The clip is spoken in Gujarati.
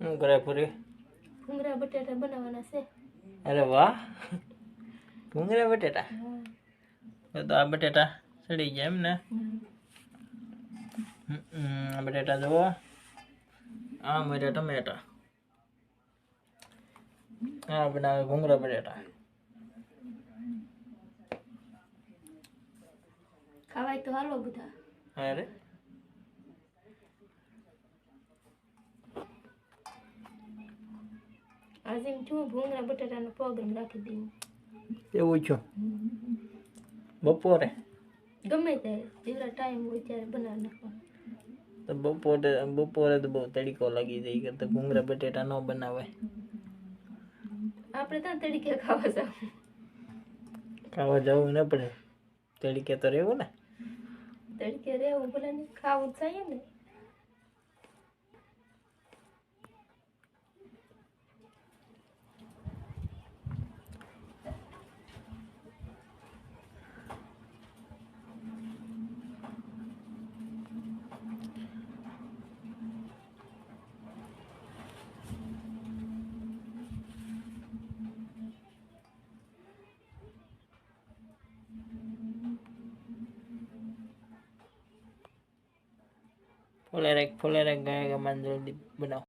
શું કરે પૂરી? ભૂંગળા બટાટા બનાવવાના છે. અરે વાહ. ભૂંગળા બટેટા? તો આ બટેટા સડી ગયા એમ ને? આ બટેટા જુઓ. આ મર્યા ટમેટા. આ બનાવે ભૂંગળા બટેટા. ખાવાય તો હાલો બધા. અરે આજે છું ભૂંગળા બટાટાનો પ્રોગ્રામ રાખી દઈએ એવું છો બપોરે ગમે ત્યારે જેટલા ટાઈમ હોય ત્યારે બનાવી નાખવાનો તો બપોરે બપોરે તો બહુ તડીકો લાગી જાય કરતા ભૂંગળા બટેટા ન બનાવાય આપણે ત્યાં તડીકે ખાવા જવું ખાવા જવું ને આપણે તડીકે તો રહેવું ને તડકે રહેવું ભલે ખાવું જ થાય ને ફોલે રાખ ફોલે રાખ ગાય ગમાન જલ્દી બનાવો